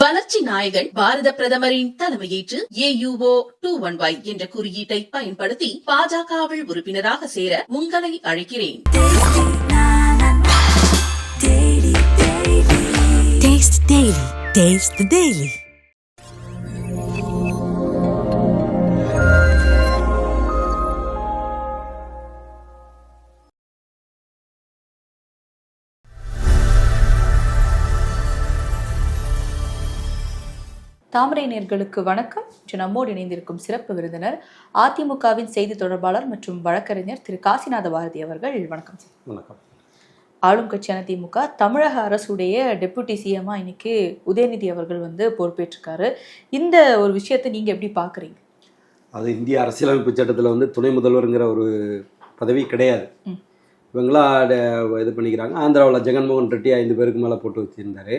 வளர்ச்சி நாயகன் பாரத பிரதமரின் தலைமையேற்று ஏயுஓ டூ ஒன் ஒய் என்ற குறியீட்டை பயன்படுத்தி பாஜகவில் உறுப்பினராக சேர உங்களை அழைக்கிறேன் Taste Daily. Taste the Daily. தாமரை நேர்களுக்கு வணக்கம். இன்று நம்மோடு இணைந்திருக்கும் சிறப்பு விருந்தினர் அதிமுகவின் செய்தி தொடர்பாளர் மற்றும் வழக்கறிஞர் திரு. காசிநாத பாரதி அவர்கள். வணக்கம் சார். வணக்கம். ஆளும் கட்சியான திமுக தமிழக அரசுடைய டெபுட்டி சிஎம்மா இன்னைக்கு உதயநிதி அவர்கள் வந்து பொறுப்பேற்றிருக்காரு. இந்த ஒரு விஷயத்தை நீங்க எப்படி பாக்குறீங்க? அது இந்திய அரசியலமைப்பு சட்டத்தில் வந்து துணை முதல்வருங்கிற ஒரு பதவி கிடையாது. இவங்களா இது பண்ணிக்கிறாங்க. ஆந்திராவில் ஜெகன்மோகன் ரெட்டி ஐந்து பேருக்கு மேலே போட்டு வச்சிருந்தாரு.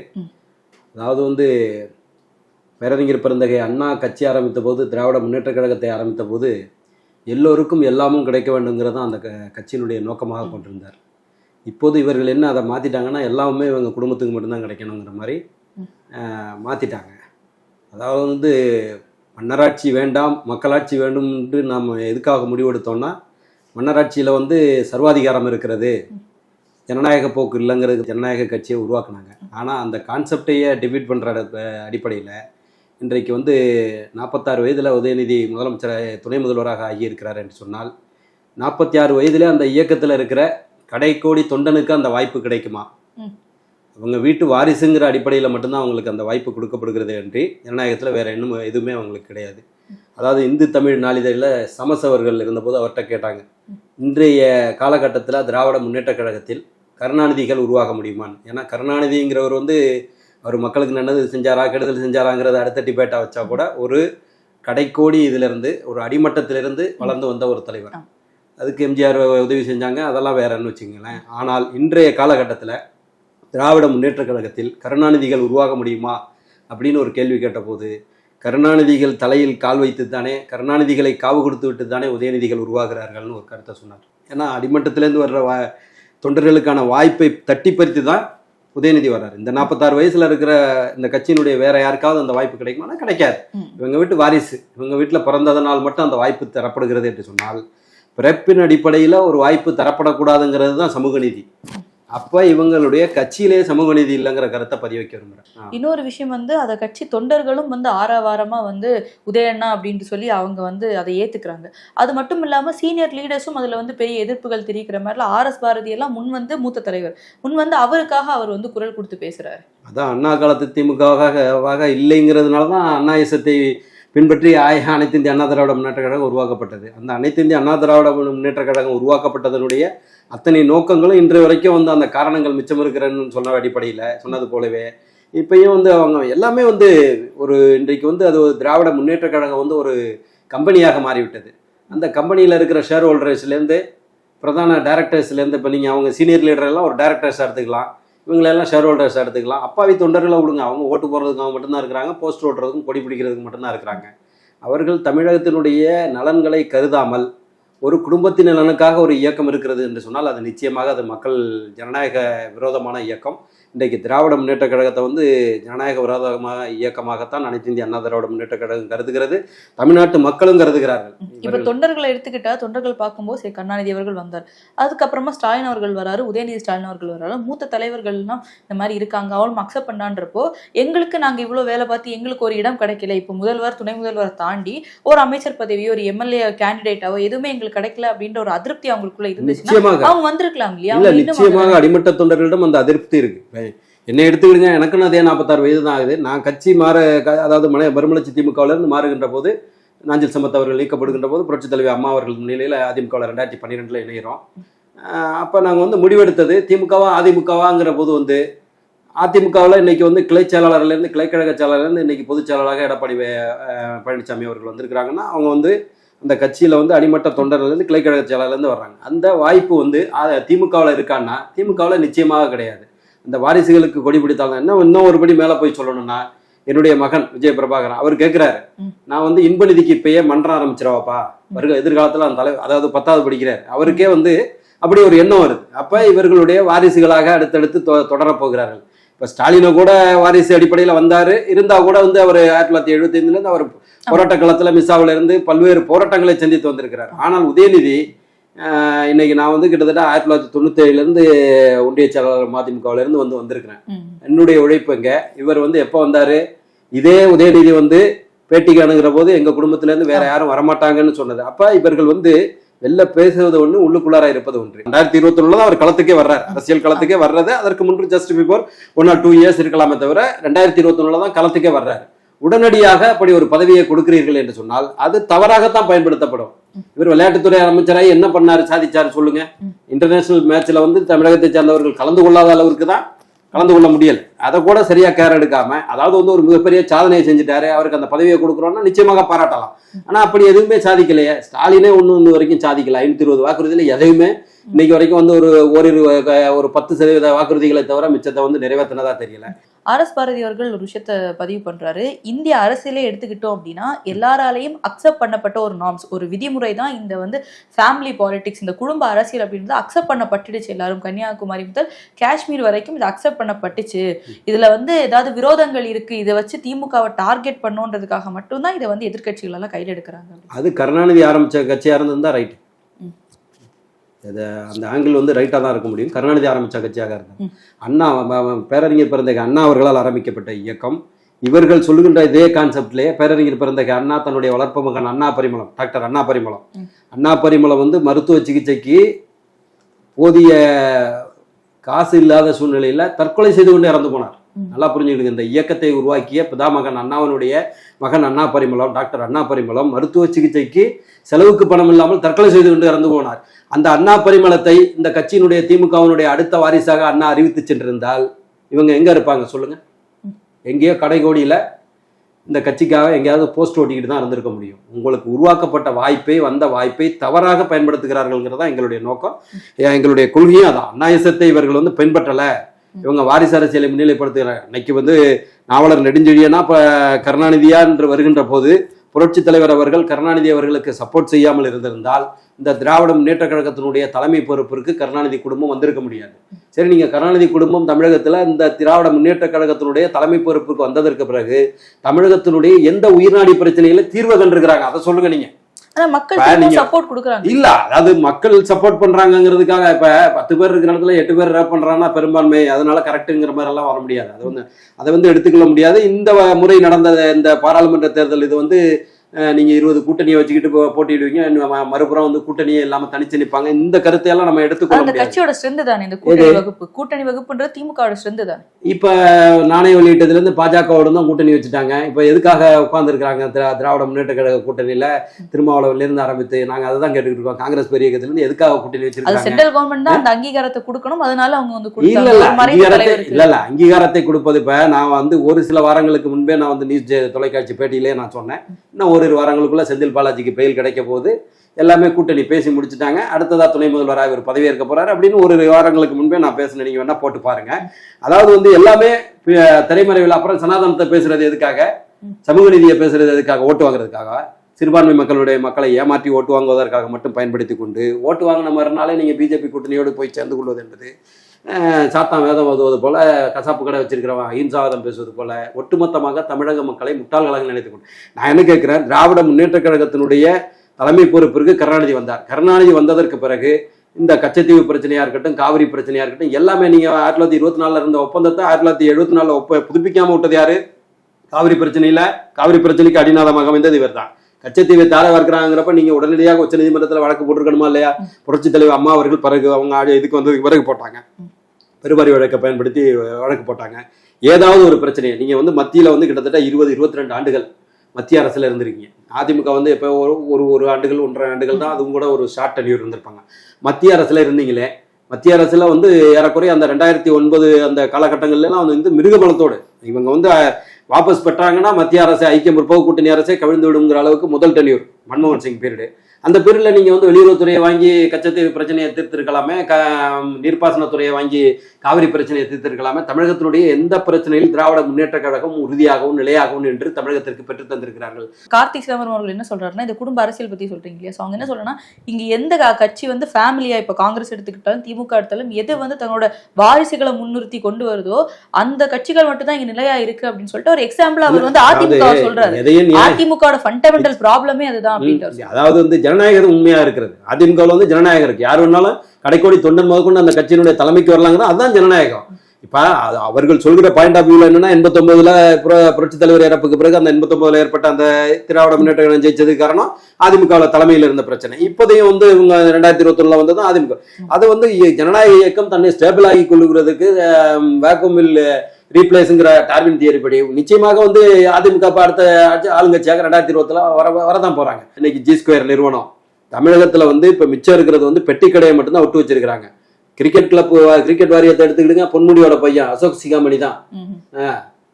அதாவது வந்து பேரறிஞர் பிறந்தகை அண்ணா கட்சி ஆரம்பித்த போது திராவிட முன்னேற்றக் கழகத்தை ஆரம்பித்த போது எல்லோருக்கும் எல்லாமும் கிடைக்க வேண்டுங்கிறது அந்த க- கட்சியினுடைய நோக்கமாக கொண்டிருந்தார். இப்போது இவர்கள் என்ன அதை மாற்றிட்டாங்கன்னா எல்லாமே இவங்க குடும்பத்துக்கு மட்டும்தான் கிடைக்கணுங்கிற மாதிரி ம். ஆஹ், மாத்திட்டாங்க. அதாவது வந்து மன்னராட்சி வேண்டாம் மக்களாட்சி வேண்டும் என்று நாம் எதுக்காக முடிவெடுத்தோம்னா மன்னராட்சியில் வந்து சர்வாதிகாரம் இருக்கிறது. ஜனநாயக போக்கு இல்லைங்கிறது ஜனநாயக கட்சியை உருவாக்குனாங்க. ஆனால் அந்த கான்செப்டையே டிபீட் பண்ணுற அடிப்படையில் இன்றைக்கு வந்து நாற்பத்தாறு வயதில் உதயநிதி முதலமைச்சர் துணை முதல்வராக ஆகியிருக்கிறார் என்று சொன்னால் நாற்பத்தி ஆறு வயதில் அந்த இயக்கத்தில் இருக்கிற கடைக்கோடி தொண்டனுக்கு அந்த வாய்ப்பு கிடைக்குமா. அவங்க வீட்டு வாரிசுங்கிற அடிப்படையில் மட்டும்தான் அவங்களுக்கு அந்த வாய்ப்பு கொடுக்கப்படுகிறது என்று ஜனநாயகத்தில் வேற இன்னும் எதுவுமே அவங்களுக்கு கிடையாது. அதாவது இந்து தமிழ் நாளிதழில் சமஸ் அவர்கள் இருந்தபோது அவர்கிட்ட கேட்டாங்க இன்றைய காலகட்டத்தில் திராவிட முன்னேற்றக் கழகத்தில் கருணாநிதிகள் உருவாக முடியுமான்னு? ஏன்னா கருணாநிதிங்கிறவர் வந்து அவர் மக்களுக்கு நல்லது செஞ்சாரா கெடுதல் செஞ்சாராங்கிறத அடுத்த டிபேட்டாக வச்சா கூட ஒரு கடைக்கோடி இதிலிருந்து ஒரு அடிமட்டத்திலிருந்து வளர்ந்து வந்த ஒரு தலைவர். அதுக்கு எம்ஜிஆர் உதவி செஞ்சாங்க அதெல்லாம் வேறன்னு வச்சுங்களேன் ஆனால் இன்றைய காலகட்டத்தில் திராவிட முன்னேற்றக் கழகத்தில் கருணாநிதிகள் உருவாக முடியுமா அப்படின்னு ஒரு கேள்வி கேட்டபோது கருணாநிதிகள் தலையில் கால் வைத்து தானே கருணாநிதிகளை காவு கொடுத்து விட்டு தானே உதயநிதிகள் உருவாகிறார்கள்னு ஒரு கருத்தை சொன்னார். ஏன்னா அடிமட்டத்திலேருந்து வர்ற வா தொண்டர்களுக்கான வாய்ப்பை தட்டி பறித்து தான் உதயநிதி வர்றாரு. இந்த நாற்பத்தாறு வயசுல இருக்கிற இந்த கட்சியினுடைய வேற யாருக்காவது அந்த வாய்ப்பு கிடைக்குமானா கிடைக்காது. இவங்க வீட்டு வாரிசு. இவங்க வீட்டில் பிறந்ததனால் மட்டும் அந்த வாய்ப்பு தரப்படுகிறது என்று சொன்னால் பிறப்பின் அடிப்படையில் ஒரு வாய்ப்பு தரப்படக்கூடாதுங்கிறது தான் சமூக நீதி. அப்போ இவங்களுடைய கட்சியிலே சமூக நீதி இல்லைங்கிற கருத்தை பதிய வைக்க விரும்புகிறேன் இன்னொரு விஷயம் வந்து அதை கட்சி தொண்டர்களும் வந்து ஆரவாரமா வந்து உதயண்ணா அப்படின்ட்டு சொல்லி அவங்க வந்து அதை ஏத்துக்கிறாங்க. அது மட்டும் இல்லாம சீனியர் லீடர்ஸும் அதுல வந்து பெரிய எதிர்ப்புகள் தெரிவிக்கிற மாதிரிலாம் ஆர் எஸ் பாரதி எல்லாம் முன் வந்து மூத்த தலைவர். முன் வந்து அவருக்காக அவர் வந்து குரல் கொடுத்து பேசுறாரு. அதான் அண்ணா காலத்து திமுகவாக இல்லைங்கிறதுனால தான் அண்ணாயசத்தை பின்பற்றி ஆய அனைத்து இந்திய அண்ணா திராவிட முன்னேற்ற கழகம் உருவாக்கப்பட்டது. அந்த அனைத்து இந்திய அண்ணா திராவிட முன்னேற்ற கழகம் உருவாக்கப்பட்டதனுடைய அத்தனை நோக்கங்களும் இன்று வரைக்கும் வந்து அந்த காரணங்கள் மிச்சம் இருக்கிறன்னு சொன்ன அடிப்படையில் சொன்னது போலவே. இப்பயும் வந்து அவங்க எல்லாமே வந்து ஒரு இன்றைக்கு வந்து அது ஒரு திராவிட முன்னேற்ற கழகம் வந்து ஒரு கம்பெனியாக மாறிவிட்டது. அந்த கம்பெனியில் இருக்கிற ஷேர் ஹோல்டர்ஸ்லேருந்து பிரதான டேரக்டர்ஸ்லேருந்து இப்போ நீங்கள் அவங்க சீனியர் லீடர் எல்லாம் ஒரு டேரக்டர்ஸ் எடுத்துக்கலாம். இவங்களெல்லாம் ஷேர் ஹோல்டர்ஸ் எடுத்துக்கலாம். அப்பாவி தொண்டர்களை விடுங்க. அவங்க ஓட்டு போடுறதுக்கு மட்டும்தான் இருக்கிறாங்க. போஸ்ட் ஓட்டுறதுக்கும் கொடி பிடிக்கிறதுக்கு மட்டும்தான் இருக்கிறாங்க. அவர்கள் தமிழகத்தினுடைய நலன்களை கருதாமல் ஒரு குடும்பத்தின் நலனுக்காக ஒரு இயக்கம் இருக்கிறது என்று சொன்னால் அது நிச்சயமாக அது மக்கள் ஜனநாயக விரோதமான இயக்கம். இன்றைக்கு திராவிட முன்னேற்ற கழகத்தை வந்து ஜனநாயக விரோதமாக இயக்கமாகத்தான் அனைத்து இந்திய அண்ணா திராவிட முன்னேற்ற கழகம் கருதுகிறது. தமிழ்நாட்டு மக்களும் கருதுகிறார்கள். இப்ப தொண்டர்களை எடுத்துக்கிட்டா தொண்டர்கள் பார்க்கும்போது சரி கருணாநிதி அவர்கள் வந்தார். அதுக்கப்புறமா ஸ்டாலின் அவர்கள் வராரு உதயநிதி ஸ்டாலின் அவர்கள் வராரு. மூத்த தலைவர்கள்லாம் இந்த மாதிரி இருக்காங்க அவளும் அக்செப்ட் பண்ணான்றப்போ எங்களுக்கு நாங்க இவ்வளவு வேலை பார்த்து எங்களுக்கு ஒரு இடம் கிடைக்கல. இப்போ முதல்வர் துணை முதல்வரை தாண்டி ஒரு அமைச்சர் பதவியோ ஒரு எம்எல்ஏ கேண்டிடேட்டாவோ எதுவுமே எங்களுக்கு கிடைக்கல அப்படின்ற ஒரு அதிருப்தி அவங்களுக்குள்ள நிச்சயமாக. அவங்க வந்திருக்கலாம் இல்லையா? நிச்சயமாக அடிமட்ட தொண்டர்களிடம் அந்த அதிருப்தி இருக்கு. என்னை எடுத்துக்கிட்டீங்க எனக்குன்னு அதே நாற்பத்தாறு வயது தான் ஆகுது. நான் கட்சி மாற க- அதாவது மன மறுமலர்ச்சி திமுகவிலேருந்து மாறுகின்ற போது நாஞ்சில் சம்பத் அவர்கள் நீக்கப்படுகின்ற போது புரட்சித் தலைவி அம்மா அவர்கள் முன்னிலையில் அதிமுகவில் ரெண்டாயிரத்தி பன்னிரெண்டில் இணைகிறோம். அப்போ நாங்கள் வந்து முடிவெடுத்தது திமுகவா அதிமுகவாங்கிற போது வந்து அதிமுகவில் இன்னைக்கு வந்து கிளை செயலாளர்லேருந்து கிளைக்கழக செயலாளர்லேருந்து இன்னைக்கு பொதுச் செயலாளராக எடப்பாடி பழனிசாமி அவர்கள் வந்திருக்கிறாங்கன்னா அவங்க வந்து அந்த கட்சியில் வந்து அடிமட்ட தொண்டர்லேருந்து கிளைக்கழக செயலாளர்லேருந்து வர்றாங்க. அந்த வாய்ப்பு வந்து திமுகவில் இருக்கான்னா திமுகவில் நிச்சயமாக கிடையாது. அந்த வாரிசுகளுக்கு கொடி பிடித்தாங்க. என்ன இன்னும் ஒரு படி மேலே போய் சொல்லணும்னா என்னுடைய மகன் விஜய பிரபாகரன் அவர் கேட்குறாரு. நான் வந்து இன்ப நிதிக்கு இப்பயே மன்றம் ஆரம்பிச்சிடவாப்பா வருக எதிர்காலத்தில் அந்த தலைவர் அதாவது பத்தாவது படிக்கிறார். அவருக்கே வந்து அப்படி ஒரு எண்ணம் வருது. அப்போ இவர்களுடைய வாரிசுகளாக அடுத்தடுத்து தொடரப் போகிறார்கள். இப்போ ஸ்டாலினை கூட வாரிசு அடிப்படையில் வந்தார். இருந்தால் கூட வந்து அவர் ஆயிரத்தி தொள்ளாயிரத்தி எழுபத்தைந்துலேருந்து அவர் போராட்ட களத்தில் மிஸ்ஸாவில் இருந்து பல்வேறு போராட்டங்களை சந்தித்து வந்திருக்கிறார். ஆனால் உதயநிதி இன்னைக்கு நான் வந்து கிட்டத்தட்ட ஆயிரத்தி தொள்ளாயிரத்தி தொண்ணூத்தேழுலேருந்து ஒன்றிய செயலாளர் மதிமுகவுல இருந்து வந்து வந்திருக்கிறேன். என்னுடைய உழைப்புங்க இவர் வந்து எப்போ வந்தாரு? இதே உதயநிதி வந்து பேட்டிக்கு அணுகிற போது எங்க குடும்பத்துல இருந்து வேற யாரும் வரமாட்டாங்கன்னு சொன்னது. அப்ப இவர்கள் வந்து வெளில பேசுவது ஒண்ணு உள்ளுக்குள்ளார இருப்பது ஒன்று. ரெண்டாயிரத்தி இருபத்தி ஒண்ணுல தான் அவர் களத்துக்கே வர்றார். அரசியல் களத்துக்கே வர்றது. அதற்கு முன்பு just before one or two years இருக்கலாமே தவிர ரெண்டாயிரத்தி இருபத்தி ஒண்ணுல தான் களத்துக்கே வர்றாரு. உடனடியாக அப்படி ஒரு பதவியை கொடுக்கிறீர்கள் என்று சொன்னால் அது தவறாகத்தான் பயன்படுத்தப்படும். இவர் விளையாட்டுத்துறை அமைச்சராக என்ன பண்ணாரு சாதிச்சாரு சொல்லுங்க. இன்டர்நேஷனல் மேட்ச்ல வந்து தமிழகத்தை சேர்ந்தவர்கள் கலந்து கொள்ளாத அளவுக்கு தான் கலந்து கொள்ள முடியல. அதை கூட சரியா கேர் எடுக்காம அதாவது வந்து ஒரு மிகப்பெரிய சாதனையை செஞ்சுட்டாரு அவருக்கு அந்த பதவியை கொடுக்குறோம்னா நிச்சயமாக பாராட்டலாம். ஆனா அப்படி எதுவுமே சாதிக்கலையே. ஸ்டாலினே ஒன்று ஒன்று வரைக்கும் சாதிக்கல. ஐநூத்தி இருபது வாக்குறுதியில எதையுமே இன்னைக்கு வரைக்கும் வந்து ஒரு ஓரிரு ஒரு பத்து சதவீத வாக்குறுதிகளை தவிர மிச்சத்தை வந்து நிறைவேற்றினதா தெரியல. ஆர் எஸ் பாரதி அவர்கள் ஒரு விஷயத்த பதிவு பண்றாரு. இந்திய அரசியலே எடுத்துக்கிட்டோம் அப்படின்னா எல்லாராலையும் அக்செப்ட் பண்ணப்பட்ட ஒரு நார்ம்ஸ் ஒரு விதிமுறை தான் இந்த வந்து ஃபேமிலி பாலிடிக்ஸ் இந்த குடும்ப அரசியல் அப்படின்றது அக்செப்ட் பண்ணப்பட்டுடுச்சு எல்லாரும். கன்னியாகுமரி முதல் காஷ்மீர் வரைக்கும் இது அக்செப்ட் பண்ணப்பட்டுச்சு. இதுல வந்து ஏதாவது விரோதங்கள் இருக்கு இதை வச்சு திமுகவை டார்கெட் பண்ணுன்றதுக்காக மட்டும்தான் இதை வந்து எதிர்க்கட்சிகள் எல்லாம் கையில் எடுக்கிறாங்க. அது கருணாநிதி ஆரம்பிச்ச கட்சியா இருந்திருந்தா ரைட் அது அந்த ஆங்கிள் வந்து ரைட்டாக தான் இருக்க முடியும் கருணாநிதி ஆரம்பிச்ச கட்சியாக இருந்தார். அண்ணா பேரறிஞர் பிறந்த அண்ணா அவர்களால் ஆரம்பிக்கப்பட்ட இயக்கம் இவர்கள் சொல்லுகின்ற இதே கான்செப்ட்லேயே பேரறிஞர் பிறந்த அண்ணா தன்னுடைய வளர்ப்பு மகன் அண்ணா பரிமளம் டாக்டர் அண்ணா பரிமளம். அண்ணா பரிமளம் வந்து மருத்துவ சிகிச்சைக்கு போதிய காசு இல்லாத சூழ்நிலையில தற்கொலை செய்து கொண்டு இறந்து போனார். நல்லா புரிஞ்சுக்கிடுங்க இந்த இயக்கத்தை உருவாக்கிய பிதாமகன் அண்ணாவனுடைய மகன் அண்ணா பரிமளம் டாக்டர் அண்ணா பரிமளம் மருத்துவ சிகிச்சைக்கு செலவுக்கு பணம் இல்லாமல் தற்கொலை செய்து கொண்டு இறந்து போனார். அந்த அண்ணா பரிமளத்தை இந்த கட்சியினுடைய திமுகவினுடைய அடுத்த வாரிசாக அண்ணா அறிவித்து சென்றிருந்தால் இவங்க எங்க இருப்பாங்க சொல்லுங்க. எங்கேயோ கடைகோடியில இந்த கட்சிக்காக எங்கேயாவது போஸ்ட் ஓட்டிக்கிட்டு தான் இருந்திருக்க முடியும். உங்களுக்கு உருவாக்கப்பட்ட வாய்ப்பை வந்த வாய்ப்பை தவறாக பயன்படுத்துகிறார்கள்ங்கிறது தான் எங்களுடைய நோக்கம். எங்களுடைய கொள்கையும் அதான். அந்நாயசத்தை இவர்கள் வந்து பின்பற்றலை. இவங்க வாரிசு அரசியலை முன்னிலைப்படுத்துகிறாங்க இன்னைக்கு வந்து நாவலர் நெடுஞ்செழியனா இப்ப கருணாநிதியா என்று வருகின்ற போது புரட்சி தலைவர் அவர்கள் கருணாநிதி அவர்களுக்கு சப்போர்ட் செய்யாமல் இருந்திருந்தால் இந்த திராவிட முன்னேற்ற கழகத்தினுடைய தலைமை பொறுப்பிற்கு கருணாநிதி குடும்பம் வந்திருக்க முடியாது. சரி நீங்க கருணாநிதி குடும்பம் தமிழகத்துல இந்த திராவிட முன்னேற்ற கழகத்தினுடைய தலைமை பொறுப்புக்கு வந்ததற்கு பிறகு தமிழகத்தினுடைய எந்த உயிர்நாடி பிரச்சனைகளை தீர்வு கண்டிருக்கிறாங்க. அதை சொல்லுங்க நீங்க. மக்கள் சப்போர்ட் கொடுக்குறாங்க. இல்ல அதாவது மக்கள் சப்போர்ட் பண்றாங்கங்கிறதுக்காக இப்ப பத்து பேர் இருக்கிற இடத்துல எட்டு பேர் ரேப் பண்றாங்கன்னா பெரும்பான்மை அதனால கரெக்ட்டுங்கிற மாதிரி எல்லாம் வர முடியாது. அது வந்து அதை வந்து எடுத்துக்கொள்ள முடியாது. இந்த முறை நடந்த இந்த பாராளுமன்ற தேர்தல் இது வந்து அஹ், நீங்க இருபது கூட்டணியை வச்சுக்கிட்டு போட்டியிடுவீங்க. மறுபுறம் வந்து கூட்டணியே இல்லாம தனிச்சு நிப்பாங்க. இந்த கருத்தை எல்லாம் நம்ம எடுத்துக்கொள்ள அந்த கட்சியோட ஸ்ட்ரென்த் தானே? இந்த கூட்டணி வகுப்பு. கூட்டணி வகுப்புன்றது திமுகவோட ஸ்ட்ரென்த் தானே? இப்ப நாணய வெளியிட்டதுல இருந்து பாஜகவோட தான் கூட்டணி வச்சுட்டாங்க. இப்ப எதுக்காக உட்கார்ந்துருக்காங்க திராவிட முன்னேற்ற கழக கூட்டணியில திருமாவளவன்ல இருந்து ஆரம்பித்து நாங்க அதை தான் கேட்டுக்கிட்டு இருக்கோம். காங்கிரஸ் பெரிய இயக்கத்துல இருந்து எதுக்காக கூட்டணி வச்சிருக்காங்க? சென்ட்ரல் கவர்மெண்ட் தான் அந்த அங்கீகாரத்தை கொடுக்கணும். அதனால அவங்க வந்து இல்ல அங்கீகாரத்தை இல்ல இல்ல அங்கீகாரத்தை கொடுப்பது இப்ப நான் வந்து ஒரு சில வாரங்களுக்கு முன்பே நான் வந்து நியூஸ் தொலைக்காட்சி பேட்டியிலே நான் சொன்னேன். இன்னும் ஓரிரு வாரங்களுக்குள்ள செந்தில் பாலாஜிக்கு பெயில் கிடைக்க போகுது. எல்லாமே கூட்டணி பேசி முடிச்சுட்டாங்க. அடுத்ததா துணை முதல்வராக இவர் பதவியேற்க போறாரு. அப்படின்னு ஒரு வாரங்களுக்கு முன்பே நான் பேசினேன். நீங்க வேணா போட்டு பாருங்க. அதாவது வந்து எல்லாமே திரைமறைவில் அப்புறம் சனாதனத்தை பேசுறது எதுக்காக? சமூக நீதியை பேசுறது எதுக்காக? ஓட்டு வாங்குறதுக்காக சிறுபான்மை மக்களுடைய மக்களை ஏமாற்றி ஓட்டு வாங்குவதற்காக மட்டும் பயன்படுத்தி கொண்டு ஓட்டு வாங்கின மறுநாளே நீங்க பிஜேபி கூட்டணியோடு போய் சேர்ந்து கொள்வது என்பது சாத்தான் வேதம் ஓதுவது போல கசாப்பு கடை வச்சிருக்கிறவன் அஹிம்சாவாதம் பேசுவது போல ஒட்டுமொத்தமாக தமிழக மக்களை முட்டாள்களாக நினைத்துக் கொண்டு. நான் என்ன கேட்கிறேன்? திராவிட முன்னேற்ற கழகத்தினுடைய தலைமை பொறுப்பிற்கு கருணாநிதி வந்தார். கருணாநிதி வந்ததற்கு பிறகு இந்த கச்சத்தீவு பிரச்சனையா இருக்கட்டும் காவிரி பிரச்சனையா இருக்கட்டும் எல்லாமே நீங்க ஆயிரத்தி தொள்ளாயிரத்தி இருபத்தி நாலுல இருந்த ஒப்பந்தத்தை ஆயிரத்தி தொள்ளாயிரத்தி எழுபத்தி நாலுல ஒப்ப புதுப்பிக்காம விட்டது யாரு? காவிரி பிரச்சனையில காவிரி பிரச்சனைக்கு அடிநாதமாக அமைந்தது இவர் தான் கச்சத்தீவை தார வார்க்கிறாங்கிறப்ப நீங்க உடனடியாக உச்ச நீதிமன்றத்தில் வழக்கு போட்டிருக்கணுமா இல்லையா? புரட்சி தலைவர் அம்மா அவர்கள் பிறகு அவங்க இதுக்கு வந்ததுக்கு பிறகு போட்டாங்க. பெருவாரி வழக்கை பயன்படுத்தி வழக்கு போட்டாங்க. ஏதாவது ஒரு பிரச்சனையை நீங்க வந்து மத்தியில் வந்து கிட்டத்தட்ட இருபது இருபத்தி ரெண்டு ஆண்டுகள் மத்திய அரசில் இருந்திருக்கீங்க. அதிமுக வந்து இப்போ ஒரு ஒரு ஒரு ஆண்டுகள் ஒன்றரை ஆண்டுகள் தான் அதுவும் கூட ஒரு ஷார்ட் டெலிவர் இருந்திருப்பாங்க. மத்திய அரசில் இருந்தீங்களே மத்திய அரசில் வந்து ஏறக்குறைய அந்த ரெண்டாயிரத்தி ஒன்பது அந்த காலகட்டங்கள்லாம் வந்து மிருகபலத்தோடு இவங்க வந்து வாபஸ் பெற்றாங்கன்னா மத்திய அரசு ஐக்கிய முற்போக்கு கூட்டணி அரசே கவிழ்ந்து விடுங்கிற அளவுக்கு முதல் டெலிவர் மன்மோகன் சிங் பீரியடு அந்த பீரியட்ல நீங்க வந்து வெளியுறவுத்துறையை வாங்கி கச்சத்தீவு பிரச்சனையை தீர்த்திருக்கலாமே க நீர்ப்பாசனத்துறையை வாங்கி காவிரி பிரச்சனையை தீர்த்திருக்கலாமே. தமிழகத்தினுடைய எந்த பிரச்சனையில் திராவிட முன்னேற்ற கழகம் உறுதியாகவும் நிலையாகவும் என்று தமிழகத்திற்கு பெற்றுத் தந்திருக்கிறார்கள்? கார்த்திக் சிதம்பரம் அவர்கள் என்ன சொல்றாருன்னா இந்த குடும்ப அரசியல் பத்தி சொல்றீங்க இல்லையா? ஸோ அவங்க என்ன சொல்றேன்னா இங்க எந்த கட்சி வந்து ஃபேமிலியா இப்ப காங்கிரஸ் எடுத்துக்கிட்டாலும் திமுக எடுத்தாலும் எது வந்து தங்களோட வாரிசுகளை முன்னிறுத்தி கொண்டு வருதோ அந்த கட்சிகள் மட்டும் தான் இங்க நிலையா இருக்கு அப்படின்னு சொல்லிட்டு ஒரு எக்ஸாம்பிள் அவர் வந்து அதிமுக சொல்றாரு. அதிமுகவோட ஃபண்டமெண்டல் ப்ராப்ளமே அதுதான் அப்படின்ட்டு. அதாவது வந்து ஜனநாயகம் உண்மையா இருக்கிறது. அதிமுகவில் வந்து ஜனநாயகம் இருக்கு. யார் வேணாலும் கடைக்கோடி தொண்டன் முதற்கொண்டு அந்த கட்சியினுடைய தலைமைக்கு வரலாங்கன்னா அதுதான் ஜனநாயகம். இப்ப அவர்கள் சொல்கிற பாயிண்ட் ஆஃப் வியூல என்னன்னா எண்பத்தொன்பதுல புரட்சி தலைவர் இறப்புக்கு பிறகு அந்த எண்பத்தொன்பதுல ஏற்பட்ட அந்த திராவிட முன்னேற்ற கழகம் ஜெயிச்சதுக்கு காரணம் அதிமுகவில் தலைமையில் இருந்த பிரச்சனை. இப்போதையும் வந்து இவங்க ரெண்டாயிரத்தி இருபத்தொன்னுல வந்ததும் அதிமுக. அது வந்து ஜனநாயக இயக்கம் தன்னை ஸ்டேபிள் ஆகி கொள்ளுகிறதுக்கு வேக்குமில் ரீப்ளேஸுங்கிற டார்வின் தியரி படி நிச்சயமாக வந்து அதிமுக அடுத்த ஆட்சி- ஆளுங்கட்சியாக ரெண்டாயிரத்தி இருபத்துல வர வரதான் போறாங்க. இன்னைக்கு ஜி ஸ்கொயர் நிறுவனம். தமிழகத்துல வந்து இப்ப மிச்சம் இருக்கிறது வந்து பெட்டி கடையை மட்டும்தான் விட்டு வச்சிருக்காங்க கிரிக்கெட் கிளப் கிரிக்கெட் வாரியத்தை எடுத்துக்கிடுங்க பொன்முடியோட பையன் அசோக் சிகாமணி தான்.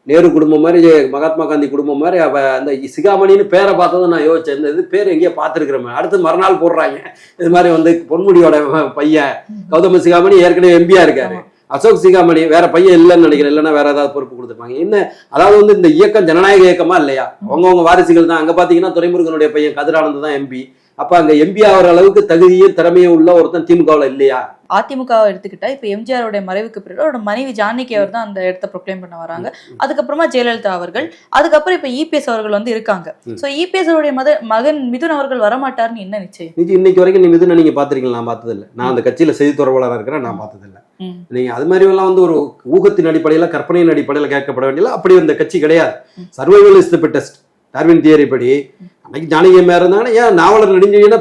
நேரு குடும்பம் மாதிரி மகாத்மா காந்தி குடும்பம் மாதிரி அவ அந்த சிகாமணின்னு பேரை பார்த்ததும் நான் யோசிச்சேன் இந்த இது பேர் எங்கேயோ பார்த்துருக்கிறோமே அடுத்து மறுநாள் போடுறாங்க. இது மாதிரி வந்து பொன்முடியோட பையன் கௌதம சிகாமணி ஏற்கனவே எம்பியா இருக்காரு. அசோக் சிகாமணி வேற பையன் இல்லைன்னு நினைக்கிறேன் இல்லைன்னா வேற ஏதாவது பொறுப்பு கொடுத்துருப்பாங்க. என்ன அதாவது வந்து இந்த இயக்கம் ஜனநாயக இயக்கமா இல்லையா? அவங்கவுங்க வாரிசுகள் தான். அங்க பாத்தீங்கன்னா துரைமுருகனுடைய பையன் கதிரானந்த் தான் எம்பி அப்ப அங்க எம்பி ஆகிற அளவுக்கு தகுதியும் திறமையும் உள்ள ஒருத்தன் திமுகவில் இல்லையா? அதிமுகவை எடுத்துக்கிட்டா இப்ப எம்ஜிஆரோட மறைவுக்கு பிறகு அவரோட மனைவி ஜானகி அவர் தான் அந்த இடத்த ப்ரொக்ளைம் பண்ண வராங்க. அதுக்கப்புறமா ஜெயலலிதா அவர்கள் அதுக்கப்புறம் இப்ப இபிஎஸ் அவர்கள் வந்து இருக்காங்க. சோ இபிஎஸ் அவருடைய மத மகன் மிதுன் அவர்கள் வரமாட்டாருன்னு என்ன நிச்சயம்? இன்னைக்கு இன்னைக்கு வரைக்கும் நீ மிதுனை நீங்க பாத்திருக்கீங்களா? நான் பார்த்ததில்ல. நான் அந்த கட்சியில செய்தி தொடர்பாளராக இருக்கிறேன் நான் பார்த்ததில்ல. நீங்க அது மாதிரி எல்லாம் வந்து ஒரு ஊகத்தின் அடிப்படையில கற்பனையின் அடிப்படையில கேட்கப்பட வேண்டியது அப்படி அந்த கட்சி கிடையாது. Survival is the fittest Darwin theory படி அன்னைக்கு ஜானகி அம்மையா இருந்தாங்கன்னா ஏன் நாவலர் நெடுஞ்செழியனா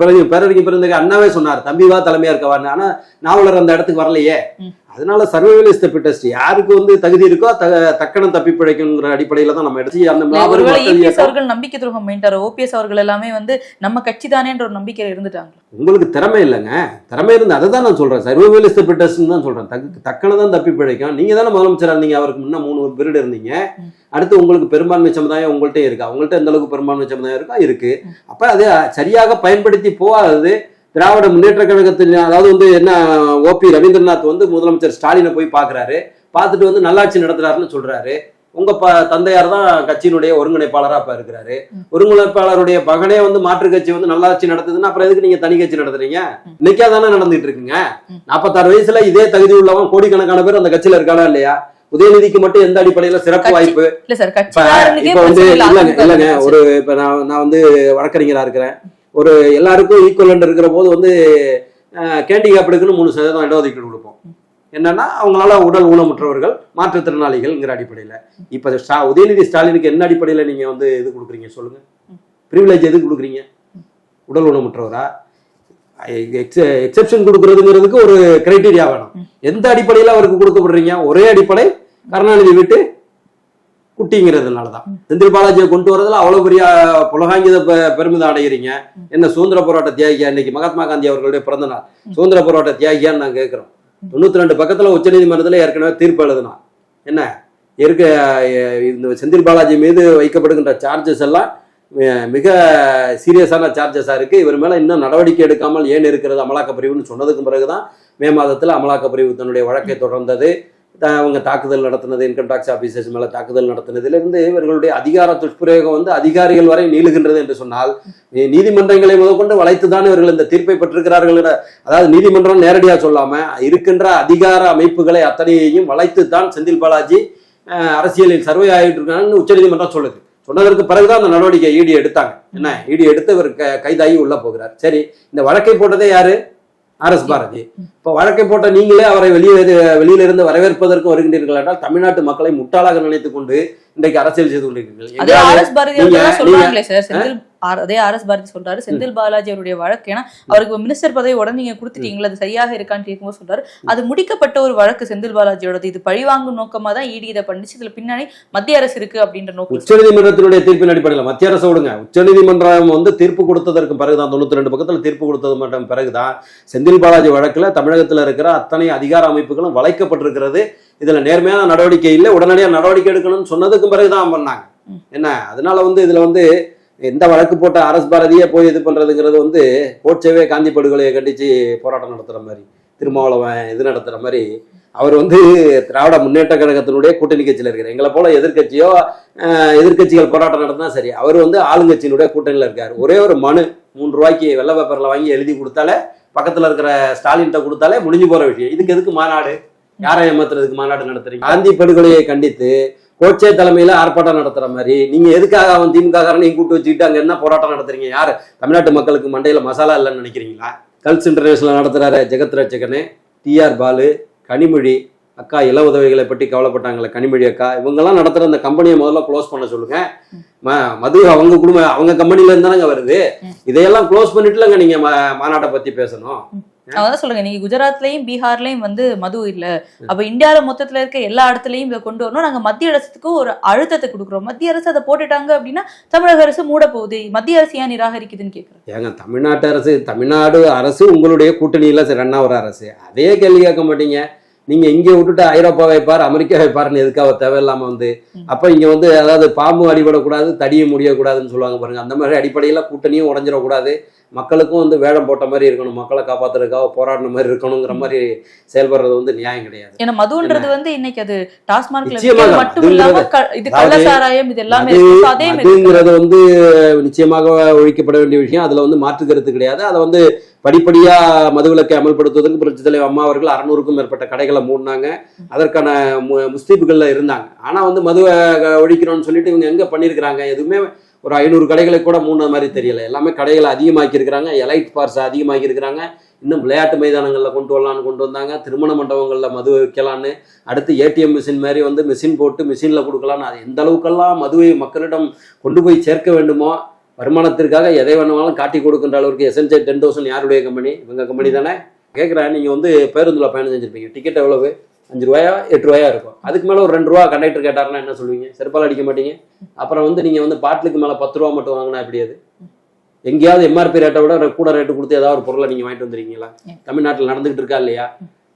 பிறகு பேரறிஞர் பிறந்த அண்ணாவே சொன்னார். தம்பி வா தலைமையா இருக்கவான்னு. ஆனா நாவலர் அந்த இடத்துக்கு வரலையே. அதனால சர்வைவல் இஸ் த பெட்டஸ்ட் யாருக்கு வந்து தகுதி இருக்கோ த- தக்கணம் தப்பி பிழைக்கணுங்கிற அடிப்படையில தான் நம்ம எடுத்து அந்த இயக்கம் அவர்கள் நம்பிக்கை துரோகம் பண்ணிட்டாரு ஓபிஎஸ் அவர்கள் எல்லாமே வந்து நம்ம கட்சி தானேன்ற ஒரு நம்பிக்கையில இருந்துட்டாங்க உங்களுக்கு திறமை இல்லைங்க. திறமை இருந்து அதை தான் நான் சொல்றேன். சர்வைவல் இஸ் த பெட்டஸ்ட்னு தான் சொல்றேன். தக்க தக்கன தான் தப்பி பிழைக்கும். நீங்க தானே முதலமைச்சரா இருந்தீங்க அவருக்கு முன்ன மூணு பீரியட் இருந்தீங்க. அடுத்து உங்களுக்கு பெரும்பான்மை சமுதாயம் உங்கள்கிட்ட இருக்கு? அவங்கள்ட்ட எந்த அளவுக்கு பெரும்பான்மை சமுதாயம் இருக்கா? இருக்கு. அப்ப அதை சரியாக பயன்படுத்தி போகாதது திராவிட முன்னேற்ற கழகத்தில் அதாவது வந்து என்ன ஓபி ரவீந்திரநாத் வந்து முதலமைச்சர் ஸ்டாலினை போய் பார்க்கறாரு. பார்த்துட்டு வந்து நல்லாட்சி நடத்துறாருன்னு சொல்றாரு. உங்க ப தந்தையார் தான் கட்சியினுடைய ஒருங்கிணைப்பாளரா இப்ப இருக்கிறாரு. ஒருங்கிணைப்பாளருடைய மகனே வந்து மாற்று கட்சி வந்து நல்லாட்சி நடத்துதுன்னா அப்புறம் எதுக்கு நீங்க தனி கட்சி நடத்துறீங்க. இன்னைக்கே தானே நடந்துட்டு இருக்குங்க. நாற்பத்தாறு வயசுல இதே தகுதி உள்ளவன் கோடிக்கணக்கான பேர் அந்த கட்சியில இருக்கானா இல்லையா? உதயநிதிக்கு மட்டும் எந்த அடிப்படையில சிறப்பு வாய்ப்பு? இப்ப வந்து இல்லைங்க இல்லைங்க. ஒரு இப்ப நான் நான் வந்து வழக்கறிஞரா இருக்கிறேன். ஒரு எல்லாருக்கும் ஈக்குவலண்ட் இருக்கிற போது வந்து கேண்டிகேப்டுக்குன்னு மூணு சதவீதம் இடஒதுக்கீடு கொடுப்போம். என்னன்னா அவங்களால உடல் ஊனமுற்றவர்கள் மாற்றுத்திறனாளிகள்ங்கிற அடிப்படையில. இப்ப ஸ்டா உதயநிதி ஸ்டாலினுக்கு என்ன அடிப்படையில நீங்க வந்து இது கொடுக்குறீங்க சொல்லுங்க. ப்ரிவிலேஜ் எது கொடுக்குறீங்க? உடல் ஊனமுற்றவரா? எக்ஸெப்ஷன் கொடுக்கறதுங்கிறதுக்கு ஒரு கிரைட்டீரியா வேணும். எந்த அடிப்படையில அவருக்கு கொடுக்கப்படுறீங்க? ஒரே அடிப்படை கருணாநிதி வீட்டு குட்டிங்கிறதுனால தான் செந்தில் பாலாஜியை கொண்டு வரதுல அவ்வளவு பெரிய புலகாங்கித பெ- பெருமிதம் அடைகிறீங்க என்ன சுதந்திர போராட்ட தியாகியா? இன்னைக்கு மகாத்மா காந்தி அவர்களுடைய பிறந்த நாள். சுதந்திர போராட்ட தியாகியான்னு நான் கேட்கிறோம். தொண்ணூத்தி ரெண்டு பக்கத்துல உச்சநீதிமன்றத்துல ஏற்கனவே தீர்ப்பு எழுதுனா என்ன? இருக்க இந்த செந்தில் பாலாஜி மீது வைக்கப்படுகின்ற சார்ஜஸ் எல்லாம் மிக சீரியஸான சார்ஜஸா இருக்கு. இவர் மேல இன்னும் நடவடிக்கை எடுக்காமல் ஏன் இருக்கிறது? அமலாக்க பிரிவுன்னு சொன்னதுக்கு பிறகுதான் மே மாதத்துல அமலாக்க பிரிவு தன்னுடைய வழக்கை தொடர்ந்தது. அவங்க தாக்குதல் நடத்தினது இன்கம் டாக்ஸ் ஆபீசர்ஸ் மேலே தாக்குதல் நடத்தினதிலிருந்து இவர்களுடைய அதிகார துஷ்பிரயோகம் வந்து அதிகாரிகள் வரை நீளுகின்றது என்று சொன்னால் நீதிமன்றங்களை முதற்கொண்டு வளைத்துதான் இவர்கள் இந்த தீர்ப்பை பெற்றிருக்கிறார்கள் என- அதாவது நீதிமன்றம் நேரடியாக சொல்லாம இருக்கின்ற அதிகார அமைப்புகளை அத்தனையையும் வளைத்துத்தான் செந்தில் பாலாஜி அரசியலில் சர்வே ஆகிட்டு இருக்காங்கன்னு உச்சநீதிமன்றம் சொல்லுது. சொன்னதற்கு பிறகுதான் அந்த நடவடிக்கை ஈடி எடுத்தாங்க. என்ன? ஈடி எடுத்து இவர் க- கைதாகி உள்ள போகிறார். சரி இந்த வழக்கை போட்டதே யாரு? R S Bharathi. இப்ப வழக்கை போட்ட நீங்களே அவரை வெளியே வெளியில இருந்து வரவேற்பதற்கு வருகின்றீர்கள் என்றால் தமிழ்நாட்டு மக்களை முட்டாளாக நினைத்துக் கொண்டு இன்றைக்கு அரசியல் செய்து கொண்டிருக்கிறீர்கள். அதே ஆர் எஸ் பாரதி சொல்றாரு செந்தில் பாலாஜி அவருடைய வழக்கு. ஏன்னா அவருக்கு மினிஸ்டர் பதவி உடனே நீங்க கொடுத்துட்டீங்களா அது சரியாக இருக்கான்னு கேட்கும்போது சொல்றாரு. அது முடிக்கப்பட்ட ஒரு வழக்கு செந்தில் பாலாஜியோடது. இது பழிவாங்கும் நோக்கமா தான் இடி இதை பண்ணிச்சு. இதுல பின்னாடி மத்திய அரசு இருக்கு அப்படின்ற நோக்கம் உச்சநீதிமன்றத்தினுடைய தீர்ப்பின் அடிப்படையில் மத்திய அரசு விடுங்க. உச்சநீதிமன்றம் வந்து தீர்ப்பு கொடுத்ததற்கு பிறகுதான் தொண்ணூத்தி ரெண்டு பக்கத்துல தீர்ப்பு கொடுத்தது மட்டும் பிறகுதான் செந்தில் பாலாஜி வழக்குல தமிழகத்துல இருக்கிற அத்தனை அதிகார அமைப்புகளும் வளைக்கப்பட்டிருக்கிறது. இதுல நேர்மையான நடவடிக்கை இல்லை. உடனடியாக நடவடிக்கை எடுக்கணும்னு சொன்னதுக்கு பிறகுதான் பண்ணாங்க. என்ன? அதனால வந்து இதுல வந்து எந்த வழக்கு போட்ட அரசு பாரதியே போய் இது பண்றதுங்கிறது வந்து கோட்சேவே காந்தி படுகொலையை கண்டிச்சு போராட்டம் நடத்துற மாதிரி திருமாவளவன் இது நடத்துற மாதிரி அவர் வந்து திராவிட முன்னேற்ற கழகத்தினுடைய கூட்டணி கட்சியில் இருக்கார். எங்களை போல எதிர்க்கட்சியோ எதிர்கட்சிகள் எதிர்க்கட்சிகள் போராட்டம் நடத்தினா சரி அவர் வந்து ஆளுங்கட்சியினுடைய கூட்டணியில் இருக்கார். ஒரே ஒரு மனு மூன்று ரூபாய்க்கு வெள்ளை பேப்பரில் வாங்கி எழுதி கொடுத்தாலே பக்கத்தில் இருக்கிற ஸ்டாலின்கிட்ட கொடுத்தாலே முடிஞ்சு போகிற விஷயம். இதுக்கு எதுக்கு மாநாடு? யாரை ஏமாத்துறதுக்கு மாநாடு நடத்துறீங்க? காந்தி படுகொலையை கண்டித்து கோட்சே தலைமையில ஆர்ப்பாட்டம் நடத்துற மாதிரி. நீங்க எதுக்காக அவன் திமுக நீங்க கூட்டு வச்சுக்கிட்டு அங்க என்ன போராட்டம் நடத்துறீங்க? யாரு? தமிழ்நாட்டு மக்களுக்கு மண்டையில மசாலா இல்லைன்னு நினைக்கிறீங்களா? கல்ஸ் இன்டர்நேஷனல் நடத்துறாரு ஜெகத் ரட்சகனு. டிஆர் பாலு கனிமொழி அக்கா இள உதவிகளை பற்றி கவலைப்பட்டாங்களே கனிமொழி அக்கா. இவங்கெல்லாம் நடத்துற அந்த கம்பெனியை முதல்ல க்ளோஸ் பண்ண சொல்லுங்க. மது அவங்க குடும்பம் அவங்க கம்பெனில இருந்தானங்க வருது. இதையெல்லாம் க்ளோஸ் பண்ணிட்டுலங்க நீங்க மா- மாநாட்டை பத்தி பேசணும். அதான் சொல்றேன். நீங்க குஜராத்லயும் பீகார்லயும் வந்து மது இல்ல. அப்ப இந்தியால மொத்தத்துல இருக்க எல்லா இடத்துலயும் இதை கொண்டு வரணும். நாங்க மத்திய அரசுக்கு ஒரு அழுத்தத்தை கொடுக்குறோம். மத்திய அரசு அதை போட்டுட்டாங்க அப்படின்னா தமிழக அரசு மூட போகுது மத்திய அரசு ஏன் நிராகரிக்குதுன்னு கேக்குறேன். ஏங்க தமிழ்நாட்டு அரசு தமிழ்நாடு அரசு உங்களுடைய கூட்டணியில் ரன் ஆகிற அரசு. அதே கேள்வி கேட்க மாட்டீங்க. நீங்க இங்கே விட்டுட்டு ஐரோப்பா வைப்பார் அமெரிக்கா வைப்பாருன்னு எதுக்காக தேவையில்லாம வந்து? அப்ப இங்க வந்து அதாவது பாம்பு அடிபடக்கூடாது தடியும் முடியக்கூடாதுன்னு சொல்லுவாங்க பாருங்க. அந்த மாதிரி அடிப்படையில கூட்டணியும் உடஞ்சிடக்கூடாது. மக்களுக்கும் வந்து வேடம் போட்ட மாதிரி இருக்கணும் மக்களை காப்பாத்துறதுக்காக போராடின மாதிரி இருக்கணுங்கிற மாதிரி செயல்படுறது வந்து நியாயம் கிடையாது. ஏன்னா மதுன்றது வந்து இன்னைக்கு அது டாஸ்மார்க்ல மட்டும் இல்லாம இது கள்ளசாராயம் இது எல்லாமே அதே மதுங்கிறது வந்து நிச்சயமாக ஒழிக்கப்பட வேண்டிய விஷயம். அதுல வந்து மாற்று கருத்து கிடையாது. அதை வந்து படிப்படியா மதுவிலக்கை அமல்படுத்துவதற்கு புரட்சி தலைவர் அம்மா அவர்கள் அறுநூறுக்கும் மேற்பட்ட கடைகளை மூடினாங்க. அதற்கான மு- முஸ்தீபுகள்ல இருந்தாங்க. ஆனா வந்து மதுவை ஒழிக்கிறோம்னு சொல்லிட்டு இவங்க எங்க பண்ணியிருக்கிறாங்க? எதுவுமே ஒரு ஐநூறு கடைகளை கூட மூணு மாதிரி தெரியல. எல்லாமே கடைகளை அதிகமாக்கி இருக்கிறாங்க எலைட் பார்ஸ் அதிகமாக்கி இருக்கிறாங்க இன்னும் விளையாட்டு மைதானங்களில் கொண்டு வரலான்னு கொண்டு வந்தாங்க. திருமண மண்டபங்களில் மது வைக்கலான்னு அடுத்து ஏடிஎம் மிஷின் மாதிரி வந்து மிஷின் போட்டு மிஷினில் கொடுக்கலான்னு அது எந்த அளவுக்கெல்லாம் மதுவை மக்களிடம் கொண்டு போய் சேர்க்க வேண்டுமோ வருமானத்திற்காக எதை வேணுமாலும் காட்டி கொடுக்கின்ற அளவுக்கு எஸ்என்ஜே டென் தௌசண்ட் யாருடைய கம்பெனி இவங்க கம்பெனி தானே? கேட்குறேன் நீங்கள் வந்து பேருந்தில் பயணம் செஞ்சுருப்பீங்க. டிக்கெட் எவ்வளவு? அஞ்சு ரூபாயா எட்டு ரூபாயா இருக்கும். அதுக்கு மேலே ஒரு ரெண்டு ரூபா கண்டக்டர் கேட்டாருன்னா என்ன சொல்லுவீங்க? செருப்பால் அடிக்க மாட்டீங்க. அப்புறம் வந்து நீங்கள் வந்து பாட்டிலுக்கு மேலே பத்து ரூபா மட்டும் வாங்கினா எப்படி அது? எங்கேயாவது எம்ஆர்பி ரேட்டை விட கூட ரேட்டு கொடுத்து ஏதாவது ஒரு பொருளை நீங்கள் வாங்கிட்டு வந்துருக்கீங்களா? தமிழ்நாட்டில் நடந்துகிட்டு இருக்கா இல்லையா?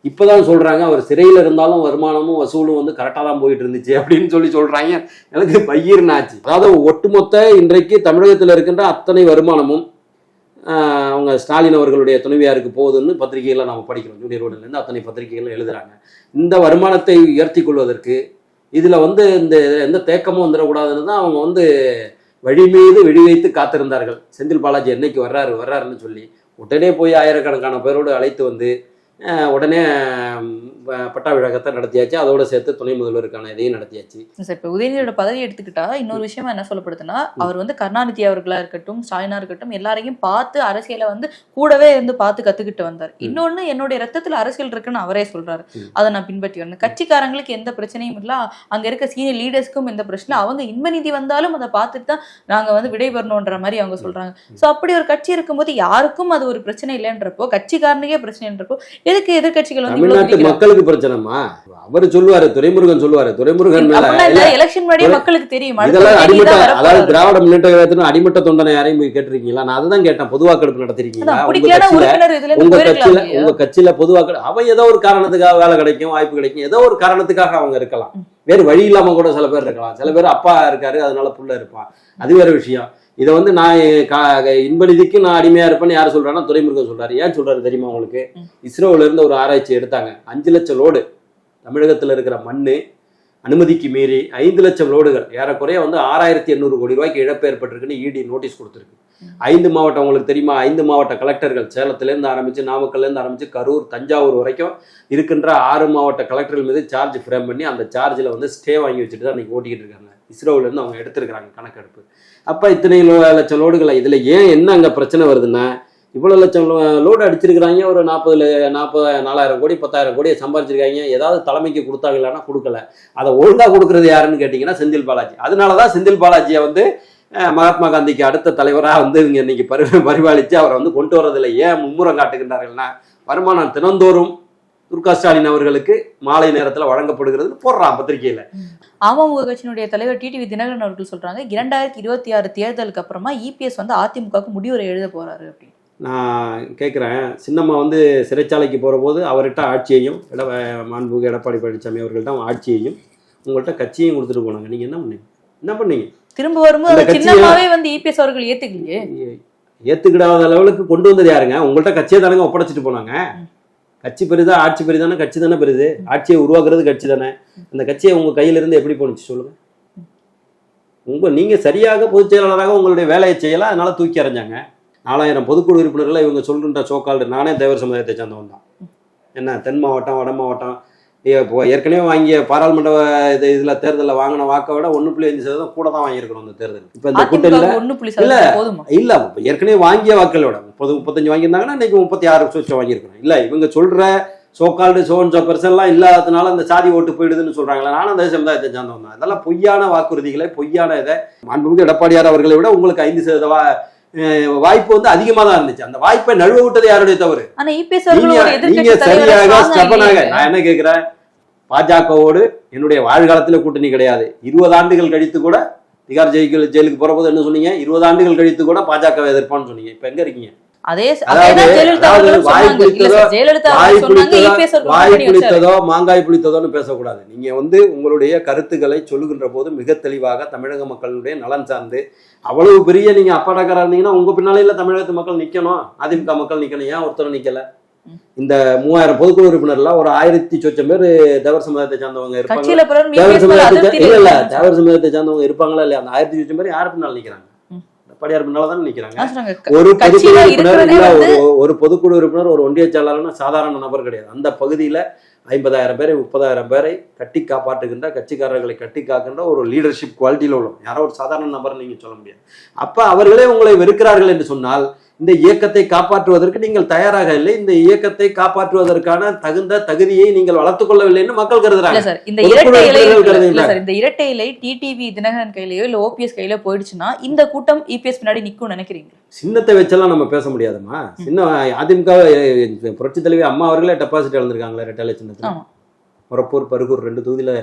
இப்போதான் சொல்றாங்க அவர் சிறையில் இருந்தாலும் வருமானமும் வசூலும் வந்து கரெக்டாக தான் போயிட்டு இருந்துச்சு அப்படின்னு சொல்லி சொல்றாங்க. எனக்கு பையர்னு ஆச்சு அதாவது ஒட்டுமொத்த இன்றைக்கு தமிழகத்தில் இருக்கின்ற அத்தனை வருமானமும் அவங்க ஸ்டாலின் அவர்களுடைய துணைவியாருக்கு போகுதுன்னு பத்திரிகைகளை நம்ம படிக்கிறோம். ஜூனியர் ரோடுலேருந்து அத்தனை பத்திரிகைகள் எழுதுறாங்க. இந்த வருமானத்தை உயர்த்தி கொள்வதற்கு இதில் வந்து இந்த எந்த தேக்கமும் வந்துடக்கூடாதுன்னு தான் அவங்க வந்து வழி மீது வெடி வைத்து காத்திருந்தார்கள். செந்தில் பாலாஜி என்னைக்கு வர்றாரு வர்றாருன்னு சொல்லி உடனே போய் ஆயிரக்கணக்கான பேரோடு அழைத்து வந்து உடனே பட்டா விழாக்கத்தை நடத்தியாச்சு. அதோட சேர்த்து துணை முதல்வருக்கான இதையும் நடத்தியாச்சு. சார் இப்போ உதயநிதியோட பதவி எடுத்துக்கிட்டா இன்னொரு விஷயமா என்ன சொல்லப்படுதுன்னா அவர் வந்து கருணாநிதி அவர்களா இருக்கட்டும் ஸ்டாலினா இருக்கட்டும் எல்லாரையும் பார்த்து அரசியலை வந்து கூடவே இருந்து பார்த்து கத்துக்கிட்டு வந்தார். இன்னொன்னு என்னுடைய ரத்தத்துல அரசியல் இருக்குன்னு அவரே சொல்றாரு. அதை நான் பின்பற்றி வந்தேன். கட்சிக்காரங்களுக்கு எந்த பிரச்சனையும் இல்ல. அங்க இருக்க சீனியர் லீடர்ஸ்க்கும் எந்த பிரச்சனை அவங்க இன்மநிதி வந்தாலும் அதை பார்த்துட்டு தான் நாங்க வந்து விடைபெறணுன்ற மாதிரி அவங்க சொல்றாங்க. சோ அப்படி ஒரு கட்சி இருக்கும்போது யாருக்கும் அது ஒரு பிரச்சனை இல்லைன்றப்போ கட்சிக்காரனுக்கே பிரச்சனைன்றப்போ எதுக்கு எதிர்க்கட்சிகள் வந்து பிடிக்கிறாங்க? மக்களுக்கு பிரச்சனைமா அவர் சொல்லுவாரு துரைமுருகன் சொல்லுவாரு. துரைமுருகன் மக்களுக்கு தெரியும். இதெல்லாம் அடிமட்ட. அதாவது திராவிட முன்னேற்ற கழகத்தின் அடிமட்ட தொண்டனை யாரையும் போய் கேட்டிருக்கீங்களா? நான் அதுதான் கேட்டேன் பொதுவாக்கெடுப்பு நடத்திருக்கீங்களா? அதான் உங்க கட்சியில உங்க கட்சியில கட்சியில பொதுவாக அவன் ஏதோ ஒரு காரணத்துக்காக வேலை கிடைக்கும் வாய்ப்பு கிடைக்கும் ஏதோ ஒரு காரணத்துக்காக அவங்க இருக்கலாம். வேறு வழி இல்லாம கூட சில பேர் இருக்கலாம். சில பேர் அப்பா இருக்காரு அதனால புள்ள இருப்பான். அது வேற விஷயம். இதை வந்து நான் கா- இன்பநிதிக்கு நான் அடிமையா இருப்பேன்னு யார் சொல்றாங்கன்னா துரைமுருகன் சொல்றாரு. ஏன் சொல்றாரு தெரியுமா உங்களுக்கு. இஸ்ரோல இருந்து ஒரு ஆராய்ச்சி எடுத்தாங்க. அஞ்சு லட்சம் லோடு. தமிழகத்துல இருக்கிற மண்ணு அனுமதிக்கு மீறி ஐந்து லட்சம் லோடுகள். ஏறக்குறைய வந்து ஆறாயிரத்தி எண்ணூறு கோடி ரூபாய்க்கு இழப்பு ஏற்பட்டிருக்குன்னு இடி நோட்டீஸ் கொடுத்துருக்கு. ஐந்து மாவட்டம் உங்களுக்கு தெரியுமா? ஐந்து மாவட்ட கலெக்டர்கள் சேலத்திலேருந்து ஆரம்பிச்சு நாமக்கல்லேருந்து ஆரம்பிச்சு கரூர் தஞ்சாவூர் வரைக்கும் இருக்கின்ற ஆறு மாவட்ட கலெக்டர்கள் மீது சார்ஜ் ஃப்ரேம் பண்ணி அந்த சார்ஜில் வந்து ஸ்டே வாங்கி வச்சுட்டு தான் இன்னைக்கு ஓட்டிக்கிட்டு இருக்காங்க. இஸ்ரோவிலேருந்து அவங்க எடுத்திருக்கிறாங்க கணக்கெடுப்பு. அப்போ இத்தனை லட்சம் லோடுகளை இதில் ஏன் என்ன அங்கே பிரச்சனை வருதுன்னா இவ்வளோ லட்சம் லோடு அடிச்சிருக்கிறாங்க ஒரு நாற்பது நாற்பது நாலாயிரம் கோடி பத்தாயிரம் கோடியை சம்பாதிச்சிருக்காங்க ஏதாவது தலைமைக்கு கொடுத்தாங்களான்னா கொடுக்கல. அதை ஒழுங்காக கொடுக்கறது யாருன்னு கேட்டிங்கன்னா செந்தில் பாலாஜி. அதனால தான் செந்தில் பாலாஜியை வந்து மகாத்மா காந்திக்கு அடுத்த தலைவராக வந்து இவங்க இன்னைக்கு பரி பரிபாலித்து அவரை வந்து கொண்டு வரதில்லை ஏன் மும்முரம் காட்டுகின்றார்கள்னா வருமானம் தினந்தோறும் துர்கா ஸ்டாலின் அவர்களுக்கு மாலை நேரத்தில் வழங்கப்படுகிறது போடுறான் பத்திரிகையில். அமமுக கட்சியினுடைய தலைவர் டிடிவி தினகரன் அவர்கள் சொல்றாங்க இரண்டாயிரத்தி இருபத்தி ஆறு தேர்தலுக்கு அப்புறமா இபிஎஸ் வந்து அதிமுகவுக்கு முடிவுரை எழுத போறாரு அப்படின்னு. நான் கேட்குறேன் சின்னம்மா வந்து சிறைச்சாலைக்கு போகிற போது அவர்கிட்ட ஆட்சியையும் எட மாண்புமிகு எடப்பாடி பழனிசாமி அவர்கள்ட்ட ஆட்சியையும் உங்கள்கிட்ட கட்சியையும் கொடுத்துட்டு போனாங்க. நீங்கள் என்ன பண்ணீங்க? என்ன பண்ணீங்க? திரும்ப வரும்போது சின்னமாவே வந்து இபிஎஸ் அவர்கள் ஏத்துக்கலையே. ஏ- ஏத்துக்கிடாத லெவலுக்கு கொண்டு வந்தது யாருங்க? உங்கள்கிட்ட கட்சியை தானங்க ஒப்படைச்சிட்டு போனாங்க. கட்சி பெரிதா ஆட்சி பெரிதானே? கட்சி தானே பெருது. ஆட்சியை உருவாக்குறது கட்சி தானே. அந்த கட்சியை உங்க கையில இருந்து எப்படி போணுச்சு சொல்லுங்க. உங்க நீங்க சரியாக பொதுச் செயலாளராக உங்களுடைய வேலையை செய்யலாம் அதனால தூக்கி அறிஞ்சாங்க நாலாயிரம் பொதுக்குழு உறுப்பினர்களை இவங்க சொல்கின்ற சோக்கால்டு நானே தேவர் சமுதாயத்தை சேர்ந்தவன் தான் என்ன? தென் மாவட்டம் வட மாவட்டம் இப்போ ஏற்கனவே வாங்கிய பாராளுமன்ற இது இதில் தேர்தலில் வாங்கின வாக்கை விட ஒன்று புள்ளி அஞ்சு சதவீதம் கூட தான் வாங்கியிருக்கணும் இந்த தேர்தல். இப்போ இந்த கூட்டணியில் இல்ல இப்ப ஏற்கனவே வாங்கிய வாக்களை விட முப்பது முப்பத்தஞ்சு வாங்கியிருந்தாங்கன்னா இன்னைக்கு முப்பத்தி ஆறு சொச்சம் வாங்கியிருக்கணும். இல்ல இவங்க சொல்ற சோக்கால்டு சோன் சோக்கர்ஸ் எல்லாம் இல்லாததுனால அந்த சாதி ஓட்டு போயிடுதுன்னு சொல்றாங்களே நானும் அந்த சமுதாயத்தை சேர்ந்தவன் தான். இதெல்லாம் பொய்யான வாக்குறுதிகளை பொய்யான இதை மாண்புமிகு எடப்பாடியார் அவர்களை விட உங்களுக்கு ஐந்து சதவீத வாய்ப்பு வந்து அதிகமா தான் இருந்துச்சு. அந்த வாய்ப்பை நழுவ விட்டது யாருடைய தவறு? நீங்க சரியாக இல்லையே. நான் என்ன கேட்கிறேன்? பாஜகவோடு என்னுடைய வாழ்காலத்துல கூட்டணி கிடையாது. இருபது ஆண்டுகள் கழித்து கூட திகார் ஜெயிக்கல் ஜெயிலுக்கு போறபோது என்ன சொன்னீங்க? இருபது ஆண்டுகள் கழித்து கூட பாஜக எதிர்ப்பான்னு சொன்னீங்க. இப்ப எங்க இருக்கீங்க? அதே வாய். புளித்ததோ மாங்காய் புளித்ததோன்னு பேசக்கூடாது. நீங்க வந்து உங்களுடைய கருத்துக்களை சொல்லுகின்ற போது மிக தெளிவாக தமிழக மக்களுடைய நலன் சார்ந்து அவ்வளவு பெரிய நீங்க அப்பாடக்காரா இருந்தீங்கன்னா உங்க பின்னாலே இல்ல தமிழகத்து மக்கள் நிக்கணும். அதிமுக மக்கள் நிக்கணும். ஏன் ஒருத்தர் நிக்கல? இந்த மூவாயிரம் பொதுக்குழு உறுப்பினர்ல ஒரு ஆயிரத்தி சொச்சம் பேர் தேவர் சமுதாயத்தை சார்ந்தவங்க இருப்பாங்க தேவர் சமுதாயத்தை இல்ல. தேவர் சமுதாயத்தை சார்ந்தவங்க இருப்பாங்களா இல்லையா? அந்த ஆயிரத்தி சொச்சம் பேர் யார் பின்னால் நிக்கிறாங்க. படியார் பின்னால தானே நிக்கிறாங்க. ஒரு பொதுக்குழு உறுப்பினர் இல்ல ஒரு பொதுக்குழு உறுப்பினர் ஒரு ஒன்றிய செயலாளர்னா சாதாரண நபர் கிடையாது. அந்த பகுதியில ஐம்பதாயிரம் பேரை முப்பதாயிரம் பேரை கட்டி காப்பாற்றுகின்ற கட்சிக்காரர்களை கட்டி காக்கின்ற ஒரு லீடர்ஷிப் குவாலிட்டியில் உள்ளோம். யாரோ ஒரு சாதாரண நபர் நீங்கள் சொல்ல முடியாது. அப்போ அவர்களே உங்களை வெறுக்கிறார்கள் என்று சொன்னால் இந்த இயக்கத்தை காப்பாற்றுவதற்கு நீங்கள் தயாராக இல்லை. இந்த இயக்கத்தை காப்பாற்றுவதற்கான தகுந்த தகுதியை நீங்கள் வளர்த்துக் கொள்ளவில்லைன்னு மக்கள் கருதுறாங்க. சார் இந்த இரட்டை இலை. சார் இந்த இரட்டை இலை டிடிவி தினகரன் கையிலயோ இல்ல ஓபிஎஸ் கையில போயிடுச்சுன்னா இந்த கூட்டம் இபிஎஸ் பின்னாடி நிக்கும் நினைக்கிறீங்க சின்னத்தை வச்செல்லாம் நம்ம பேச முடியாதுமா சின்ன அதிமுக புரட்சி தலைவி அம்மா அவர்களே டெபாசிட் இழந்திருக்காங்களே ரெட்டலை சின்னத்தில். ஆமா. முரப்பூர் பருகூர் ரெண்டு தொகுதியில.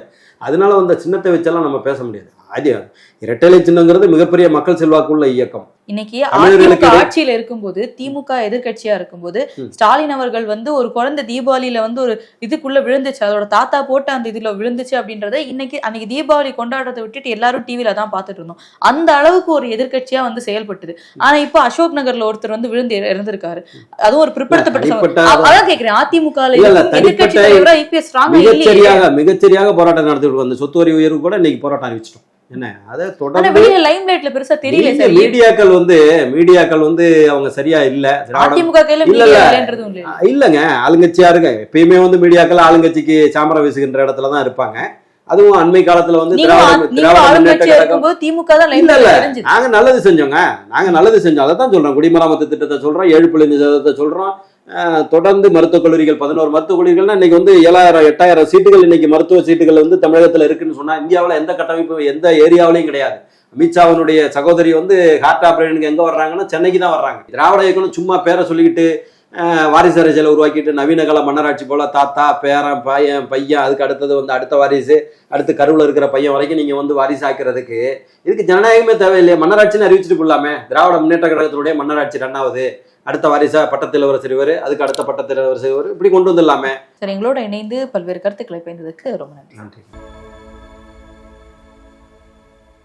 அதனால வந்த சின்னத்தை வச்செல்லாம் நம்ம பேச முடியாது. அது இரட்டலை சின்னங்கிறது மிகப்பெரிய மக்கள் செல்வாக்குள்ள இயக்கம். இன்னைக்கு அதிமுக ஆட்சியில இருக்கும்போது திமுக எதிர்க்கட்சியா இருக்கும்போது. ஸ்டாலின் அவர்கள் வந்து ஒரு குழந்தை தீபாவளியில வந்து ஒரு இதுக்குள்ள விழுந்துச்சு. அதோட தாத்தா போட்டு அந்த இதுல விழுந்துச்சு அப்படின்றத இன்னைக்கு அன்னைக்கு தீபாவளி கொண்டாடுறதை விட்டுட்டு எல்லாரும் டிவில தான் பார்த்துட்டு இருந்தோம். அந்த அளவுக்கு ஒரு எதிர்க்கட்சியா வந்து செயல்பட்டது. ஆனா இப்போ அசோக் நகர்ல ஒருத்தர் வந்து விழுந்து இற- இறந்திருக்காரு. அதுவும் ஒரு பிற்படுத்தப்பட்ட அதான் கேக்குறேன். அதிமுக தனிப்பட்ட- தலைவரா ஸ்ட்ராங்கா மிகச்சரியாக மிகச்சரியாக போராட்டம் நடத்திட்டு வந்த சொத்து வரி உயர்வு கூட இன்னைக்கு போராட்டம் அறிவிச்சிட்டோம். என்ன? அதை தொடர்ந்து வெளியில லைம் லைட்ல பெருசா தெரியல சார். மீடியாக்கள் வந்து மீடியாக்கள் வந்து அவங்க சரியா இல்ல அதிமுக கையில இல்ல, இல்ல. இல்லைங்க. ஆளுங்கட்சியா இருக்க எப்பயுமே வந்து மீடியாக்கள் ஆளுங்கட்சிக்கு சாமரம் வீசுகின்ற இடத்துல தான் இருப்பாங்க. அதுவும் அண்மை காலத்துல வந்து திமுக நாங்க நல்லது செஞ்சோங்க. நாங்க நல்லது செஞ்சோம். அதை தான் சொல்றோம். குடிமராமத்து திட்டத்தை சொல்றோம். ஏழு புள்ளி சதவீதத்தை சொல்றோம். தொடர்ந்து மருத்துவக் கல்லூரிகள் பதினோரு மருத்துவக் கல்லூரிகள்னா இன்னைக்கு வந்து ஏழாயிரம் எட்டாயிரம் சீட்டுகள் இன்னைக்கு மருத்துவ சீட்டுகள் வந்து தமிழகத்தில் இருக்குன்னு சொன்னால் இந்தியாவில் எந்த கட்டமைப்பு எந்த ஏரியாவிலையும் கிடையாது. அமித்ஷாவினுடைய சகோதரி வந்து ஹார்ட் ஆப்ரேஷனுக்கு எங்கே வர்றாங்கன்னா சென்னைக்கு தான் வர்றாங்க. திராவிட இயக்கம்னு சும்மா பேரை சொல்லிக்கிட்டு வாரிசு அரசியலை உருவாக்கிட்டு நவீன கால மன்னராட்சி போல தாத்தா பேரன் பையன் பையன் அதுக்கு அடுத்தது வந்து அடுத்த வாரிசு அடுத்து கருவில் இருக்கிற பையன் வரைக்கும் நீங்கள் வந்து வாரிசு ஆக்கிறதுக்கு இதுக்கு ஜனநாயகமே தேவையில்லையே. மன்னராட்சின்னு அறிவிச்சிட்டு போடலாமே திராவிட முன்னேற்ற கழகத்தினுடைய மன்னராட்சி ரெண்டாவது. அடுத்த வாரிசா பட்டத்தில் இளவரசர் இவர் அதுக்கு அடுத்த பட்டத்தில் இளவரசர் இவர் இப்படி கொண்டு வந்துடலாமே. சரி எங்களோட இணைந்து பல்வேறு கருத்துக்களை பயந்ததுக்கு ரொம்ப நன்றி. நன்றி.